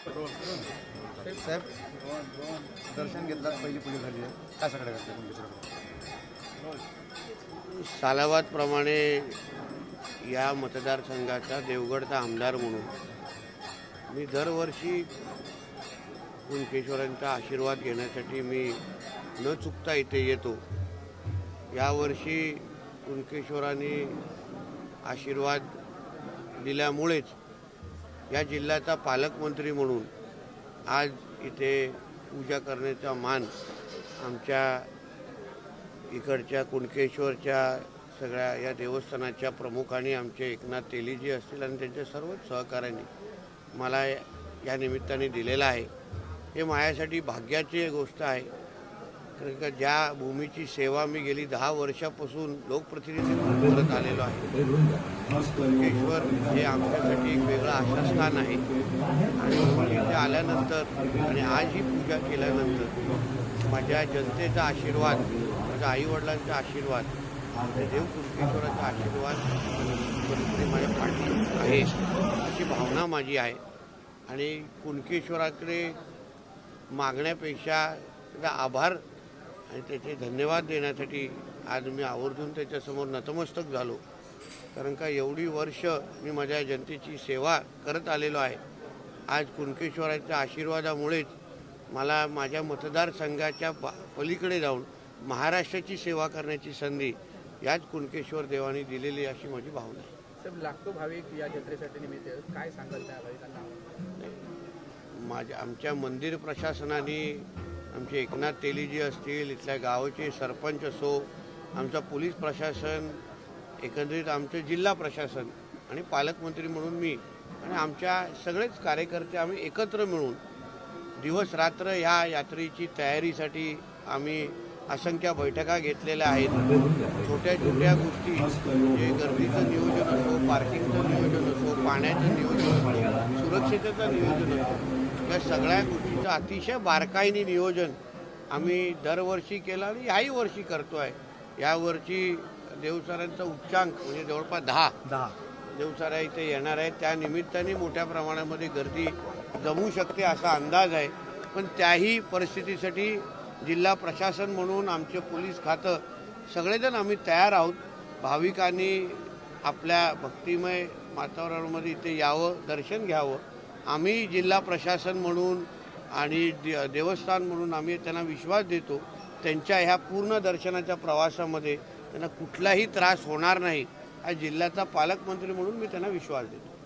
साहेब दर्शन घेतलात पहिली पूजा झाली आहे. काय सगळं करते कुंभेश्वर या मतदारसंघाचा देवगडचा आमदार म्हणून मी दरवर्षी कुणकेश्वरांचा आशीर्वाद घेण्यासाठी मी न चुकता इथे येतो. यावर्षी कुणकेश्वरांनी आशीर्वाद दिल्यामुळेच या जिल्ह्याचा पालकमंत्री म्हणून आज इथे पूजा करण्याचा मान आमच्या इकडच्या कुणकेश्वरच्या सगळ्या या देवस्थानाच्या प्रमुखांनी आमचे एकनाथ तेलीजी असतील आणि त्यांच्या सर्वच सहकाऱ्यांनी मला या निमित्ताने दिलेलं आहे. हे माझ्यासाठी भाग्याची गोष्ट आहे. कारण का ज्या भूमीची सेवा मी गेली दहा वर्षापासून लोकप्रतिनिधी म्हणून करत आलेलो आहे. कुणकेश्वर हे आमच्यासाठी एक वेगळं आशास्थान आहे. आणि इथे आल्यानंतर आणि आज ही पूजा केल्यानंतर माझ्या जनतेचा आशीर्वाद माझ्या आईवडिलांचा आशीर्वाद माझ्या देव कुणकेश्वराचा आशीर्वाद माझ्या पाठी आहे अशी भावना माझी आहे. आणि कुणकेश्वराकडे मागण्यापेक्षा आभार आणि त्याचे धन्यवाद देण्यासाठी आज मी आवर्जून त्याच्यासमोर नतमस्तक झालो. कारण का एवढी वर्ष मी माझ्या जनतेची सेवा करत आलेलो आहे. आज कुणकेश्वराच्या आशीर्वादामुळेच मला माझ्या मतदारसंघाच्या पा- पलीकडे जाऊन महाराष्ट्राची सेवा करण्याची संधी याच कुणकेश्वर देवाने दिलेली अशी माझी भावना आहे. साहेब लाखो भाविक या जत्रेसाठी निमित्त. काय सांगाल त्या भाविकांना? माझ्या आमच्या मंदिर प्रशासनाने आमचे एकनाथ तेलीजी असतील इथल्या गावाचे सरपंच असो आमचं पोलीस प्रशासन एकंदरीत आमचं जिल्हा प्रशासन आणि पालकमंत्री म्हणून मी आणि आमच्या सगळेच कार्यकर्ते आम्ही एकत्र मिळून दिवस रात्र ह्या यात्रेची तयारीसाठी आम्ही असंख्य बैठका घेतलेल्या आहेत. छोट्या छोट्या गोष्टी म्हणजे गर्दीचं नियोजन असो पार्किंगचं नियोजन असो पाण्याचं नियोजन असो सुरक्षेचं नियोजन असो या सगळ्या गोष्टीचं अतिशय बारकाईने नियोजन आम्ही दरवर्षी केलं आणि याही वर्षी करतो आहे. यावर्षी देवसरांचा उच्चांक म्हणजे जवळपास दहा दहा. देवसाऱ्या इथे येणार आहेत. त्या निमित्ताने मोठ्या प्रमाणामध्ये गर्दी जमू शकते असा अंदाज आहे. पण त्याही परिस्थितीसाठी जिल्हा प्रशासन म्हणून आमचे पोलीस खातं सगळेजण आम्ही तयार आहोत. भाविकांनी आपल्या भक्तिमय वातावरणामध्ये इथे यावं दर्शन घ्यावं. आम्ही जिल्हा प्रशासन म्हणून आणि दे- देवस्थान म्हणून आम्ही त्यांना विश्वास देतो. त्यांच्या ह्या पूर्ण दर्शनाच्या प्रवासामध्ये त्यांना कुठलाही त्रास होणार नाही. हा जिल्ह्याचा पालकमंत्री म्हणून मी त्यांना विश्वास देतो.